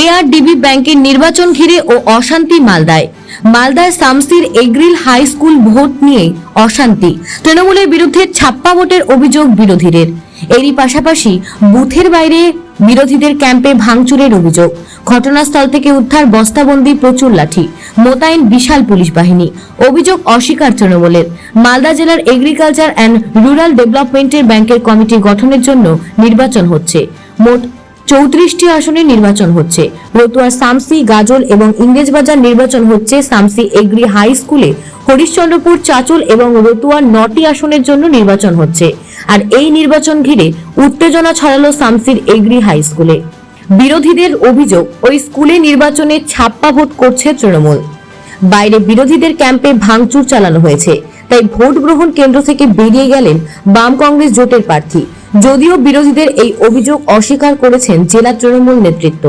এআরডিবি ব্যাংকের নির্বাচন ঘিরে ও অশান্তি মালদায়। মালদায় সামসির এগ্রিল হাই স্কুল ভোট নিয়ে অশান্তি। তৃণমূলের বিরুদ্ধে ছাপ্পা ভোটের অভিযোগ বিরোধীদের। এরই পাশাপাশি বুথের বাইরে বিরোধীদের ক্যাম্পে ভাঙচুরের অভিযোগ। ঘটনাস্থল থেকে উদ্ধার বস্তাবন্দি প্রচুর লাঠি। মোতায়েন বিশাল পুলিশ বাহিনী। অভিযোগ অস্বীকার তৃণমূলের। মালদা জেলার এগ্রিকালচার অ্যান্ড রুরাল ডেভেলপমেন্টের ব্যাংকের কমিটি গঠনের জন্য নির্বাচন হচ্ছে। মোট চৌত্রিশটি আসনে নির্বাচন হচ্ছে। রতুয়ার সামসি, গাজল এবং ইংরেজবাজার নির্বাচন হচ্ছে। সামসি এগ্রি হাই স্কুলে হরিশ্চন্দ্রপুর, চাচল এবং রতুয়ার নটি আসনের জন্য নির্বাচন হচ্ছে। আর এই নির্বাচন ঘিরে উত্তেজনা ছড়ালো সামসির এগ্রি হাই স্কুলে। বিরোধীদের অভিযোগ, ওই স্কুলে নির্বাচনে ছাপ্পা ভোট করছে তৃণমূল। বাইরে বিরোধীদের ক্যাম্পে ভাঙচুর চালানো হয়েছে। তাই ভোট গ্রহণ কেন্দ্র থেকে বেরিয়ে গেলেন বাম কংগ্রেস জোটের প্রার্থী। যদিও বিরোধীদের এই অভিযোগ অস্বীকার করেছেন জেলা তৃণমূল নেতৃত্ব।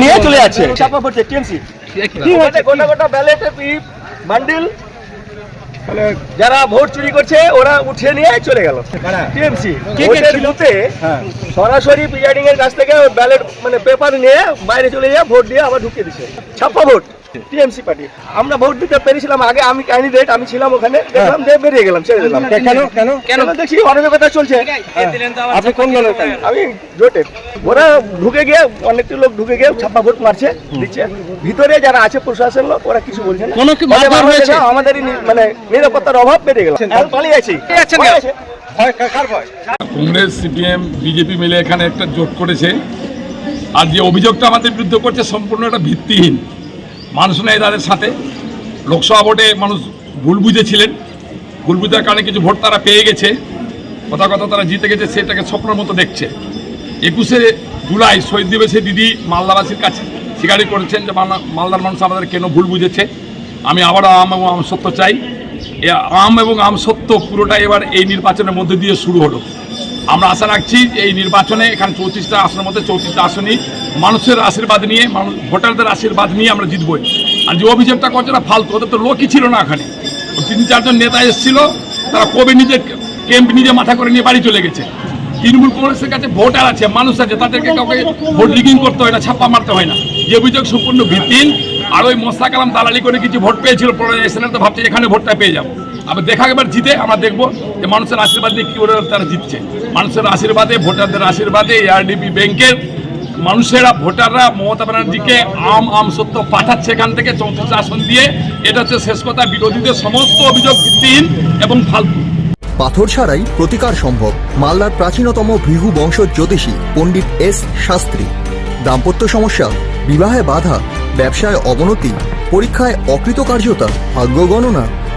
নিয়ে চলে যাচ্ছে। চাপা পড়ছে টিএমসি গোটা গোটা গোটা ব্যালেটে যারা ভোট চুরি করছে ওরা উঠে নিয়ে চলে গেল। টিএমসি। বুথে সরাসরি প্রিজাইডিং এর কাছ থেকে ব্যালেট মানে পেপার নিয়ে বাইরে চলে যায় ভোট দিয়ে আবার ঢুকিয়ে দিচ্ছে ছাপ্পা ভোট। টিএমসি পার্টি আমরা ভোট দিতে পেরেছিলাম আগে আমি ক্যান্ডিডেট আমি ছিলাম ওখানে। দেখলাম যে বেরিয়ে গেলাম ছেড়ে দিলাম। কেন কেন? কেন? দেখছি অরাজকতা চলছে। আপনি কোন দলের আমি জোটের। ওরা ঢুকে গিয়ে অনেকটি লোক ঢুকে গিয়ে ছাপ্পা ভোট মারছে দিচ্ছে। ভিতরে যারা আছে প্রশাসন লোক ওরা কিছু বলছে না। কোনো কি মারধর হয়েছে? আমাদেরই মানে নিরাপত্তার অভাব বেড়ে গেল। এখন পালিয়ে আছি কংগ্রেস সিপিএম বিজেপি মিলে এখানে একটা জোট করেছে। আর যে অভিযোগটা আমাদের বিরুদ্ধে করছে সম্পূর্ণ একটা ভিত্তিহীন। মানুষ নেই তাদের সাথে। লোকসভা ভোটে মানুষ ভুল বুঝেছিলেন। ভুল বুঝার কারণে কিছু ভোট তারা পেয়ে গেছে। কথা কথা তারা জিতে গেছে, সেটাকে স্বপ্নের মতো দেখছে। একুশে জুলাই শহীদ দিবসে দিদি মালদাবাসীর কাছে স্বীকারই করেছেন যে মালদার মানুষ আমাদের কেন ভুল বুঝেছে। আমি আবারও আম এবং আম সত্য চাই। আম এবং আম সত্য পুরোটাই এবার এই নির্বাচনের মধ্যে দিয়ে শুরু হলো। আমরা আশা রাখছি এই নির্বাচনে এখানে চৌত্রিশটা আসনের মধ্যে চৌত্রিশটা আসনই মানুষের আশীর্বাদ নিয়ে মানুষ ভোটারদের আশীর্বাদ নিয়ে আমরা জিতবই। আর যে অভিযোগটা করছে না ফালতু ওদের তো লোকই ছিল না এখানে। তিন চারজন নেতা এসেছিল তারা কবে নিজে ক্যাম্প নিজে মাথা করে নিয়ে বাড়ি চলে গেছে। তৃণমূল কংগ্রেসের কাছে ভোটার আছে মানুষ আছে তাদেরকে কাউকে ভোট লিগিং করতে হয় না ছাপ্পা মারতে হয় না। যে অভিযোগ সম্পূর্ণ ভিত্তিহীন আর ওই মোস্তা কালাম দালালি করে কিছু ভোট পেয়েছিল পড়াশোনা তো ভাবছে এখানে ভোটটা পেয়ে যাব। আবার দেখা একবার জিতে আমরা দেখব যে মানুষের আশীর্বাদ দিয়ে কী করে তারা জিতছে। মানুষের আশীর্বাদে, ভোটারদের আশীর্বাদে এআরডিবি ব্যাংকের মানুষেরা, ভোটাররা, মমতা ব্যানার্জিকে আম আম সত্য পাঠাচ্ছে এখান থেকে চৌত্রিশ আসন দিয়ে। এটা হচ্ছে শেষ কথা। বিরোধীদের সমস্ত অভিযোগ ভিত্তিহীন এবং ফালতু। পাথর ছাড়াই প্রতিকার সম্ভব। মালদার প্রাচীনতম ভৃহু বংশ জ্যোতিষী পণ্ডিত এস শাস্ত্রী। দাম্পত্য সমস্যা, বিবাহে বাধা, ব্যবসায় অবনতি, পরীক্ষায় অকৃতকার্যতা, ভাগ্য গণনা